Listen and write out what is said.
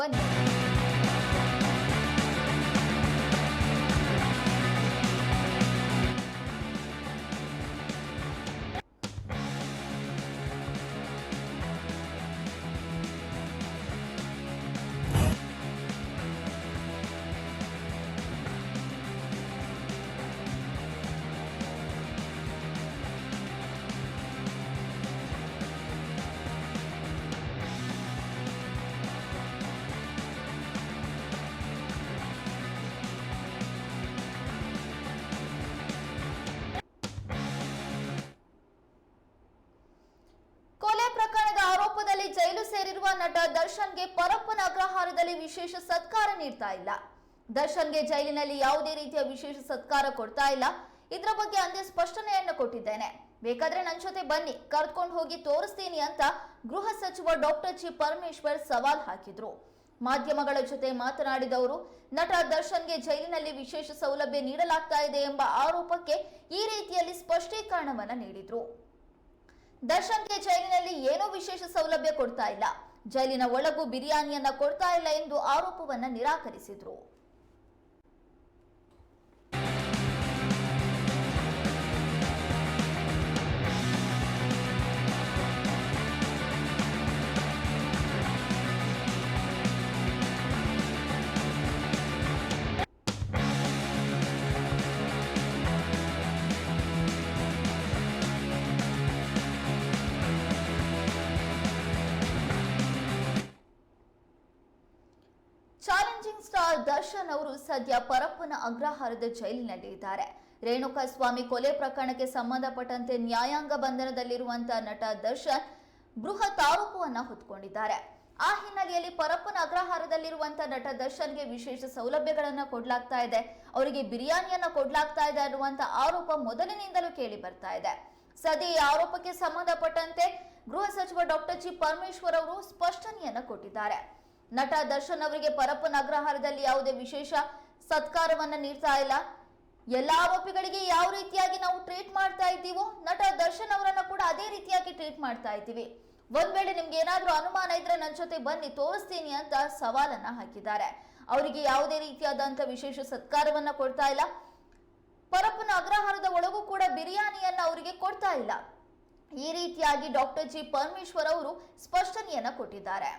ಬನ್ನಿ ನಟ ದರ್ಶನ್ಗೆ ಪರಪ್ಪನ ಅಗ್ರಹಾರದಲ್ಲಿ ವಿಶೇಷ ಸತ್ಕಾರ ನೀಡ್ತಾ ಇಲ್ಲ. ದರ್ಶನ್ಗೆ ಜೈಲಿನಲ್ಲಿ ಯಾವುದೇ ರೀತಿಯ ವಿಶೇಷ ಸತ್ಕಾರ ಕೊಡ್ತಾ ಇಲ್ಲ. ಇದರ ಬಗ್ಗೆ ಅಂದೇ ಸ್ಪಷ್ಟನೆಯನ್ನು ಕೊಟ್ಟಿದ್ದೇನೆ. ಬೇಕಾದ್ರೆ ನನ್ನ ಜೊತೆ ಬನ್ನಿ ಕರ್ಕೊಂಡು ಹೋಗಿ ತೋರಿಸ್ತೀನಿ ಅಂತ ಗೃಹ ಸಚಿವ ಡಾಕ್ಟರ್ ಜಿ ಪರಮೇಶ್ವರ್ ಸವಾಲ್ ಹಾಕಿದ್ರು. ಮಾಧ್ಯಮಗಳ ಜೊತೆ ಮಾತನಾಡಿದವರು, ನಟ ದರ್ಶನ್ಗೆ ಜೈಲಿನಲ್ಲಿ ವಿಶೇಷ ಸೌಲಭ್ಯ ನೀಡಲಾಗ್ತಾ ಇದೆ ಎಂಬ ಆರೋಪಕ್ಕೆ ಈ ರೀತಿಯಲ್ಲಿ ಸ್ಪಷ್ಟೀಕರಣವನ್ನ ನೀಡಿದ್ರು. ದರ್ಶನ್ಗೆ ಜೈಲಿನಲ್ಲಿ ಏನೋ ವಿಶೇಷ ಸೌಲಭ್ಯ ಕೊಡ್ತಾ ಇಲ್ಲ. ಜೈಲಿನ ಒಳಗೂ ಬಿರಿಯಾನಿಯನ್ನ ಕೊಡ್ತಾ ಇಲ್ಲ ಎಂದು ಆರೋಪವನ್ನ ನಿರಾಕರಿಸಿದ್ರು. ಸ್ಟಾರ್ ದರ್ಶನ್ ಅವರು ಸದ್ಯ ಪರಪ್ಪನ ಅಗ್ರಹಾರದ ಜೈಲಿನಲ್ಲಿ ಇದ್ದಾರೆ. ರೇಣುಕಾ ಸ್ವಾಮಿ ಕೊಲೆ ಪ್ರಕರಣಕ್ಕೆ ಸಂಬಂಧಪಟ್ಟಂತೆ ನ್ಯಾಯಾಂಗ ಬಂಧನದಲ್ಲಿರುವಂತಹ ನಟ ದರ್ಶನ್ ಬೃಹತ್ ಆರೋಪವನ್ನ ಹೊತ್ಕೊಂಡಿದ್ದಾರೆ. ಆ ಹಿನ್ನೆಲೆಯಲ್ಲಿ ಪರಪ್ಪನ ಅಗ್ರಹಾರದಲ್ಲಿರುವಂತಹ ನಟ ದರ್ಶನ್ಗೆ ವಿಶೇಷ ಸೌಲಭ್ಯಗಳನ್ನ ಕೊಡ್ಲಾಗ್ತಾ ಇದೆ. ಅವರಿಗೆ ಬಿರಿಯಾನಿಯನ್ನ ಕೊಡ್ಲಾಗ್ತಾ ಇದೆ ಅನ್ನುವಂತ ಆರೋಪ ಮೊದಲಿನಿಂದಲೂ ಕೇಳಿ ಬರ್ತಾ ಇದೆ. ಸದ್ಯ ಈ ಆರೋಪಕ್ಕೆ ಸಂಬಂಧಪಟ್ಟಂತೆ ಗೃಹ ಸಚಿವ ಡಾಕ್ಟರ್ ಜಿ ಪರಮೇಶ್ವರ್ ಅವರು ಸ್ಪಷ್ಟನೆಯನ್ನ ಕೊಟ್ಟಿದ್ದಾರೆ. ನಟ ದರ್ಶನ್ ಅವರಿಗೆ ಪರಪ್ಪನ ಅಗ್ರಹಾರದಲ್ಲಿ ಯಾವುದೇ ವಿಶೇಷ ಸತ್ಕಾರವನ್ನ ನೀಡ್ತಾ ಇಲ್ಲ. ಎಲ್ಲಾ ಆರೋಪಿಗಳಿಗೆ ಯಾವ ರೀತಿಯಾಗಿ ನಾವು ಟ್ರೀಟ್ ಮಾಡ್ತಾ ಇದ್ದೀವೋ, ನಟ ದರ್ಶನ್ ಅವರನ್ನ ಕೂಡ ಅದೇ ರೀತಿಯಾಗಿ ಟ್ರೀಟ್ ಮಾಡ್ತಾ ಇದ್ದೀವಿ. ಒಂದ್ ವೇಳೆ ನಿಮ್ಗೆ ಏನಾದ್ರೂ ಅನುಮಾನ ಇದ್ರೆ ನನ್ನ ಜೊತೆ ಬನ್ನಿ, ತೋರಿಸ್ತೀನಿ ಅಂತ ಸವಾಲನ್ನ ಹಾಕಿದ್ದಾರೆ. ಅವರಿಗೆ ಯಾವುದೇ ರೀತಿಯಾದಂತ ವಿಶೇಷ ಸತ್ಕಾರವನ್ನ ಕೊಡ್ತಾ ಇಲ್ಲ. ಪರಪ್ಪನ ಅಗ್ರಹಾರದ ಒಳಗೂ ಕೂಡ ಬಿರಿಯಾನಿಯನ್ನ ಅವರಿಗೆ ಕೊಡ್ತಾ ಇಲ್ಲ. ಈ ರೀತಿಯಾಗಿ ಡಾಕ್ಟರ್ ಜಿ ಪರಮೇಶ್ವರ್ ಅವರು ಸ್ಪಷ್ಟನೆಯನ್ನ ಕೊಟ್ಟಿದ್ದಾರೆ.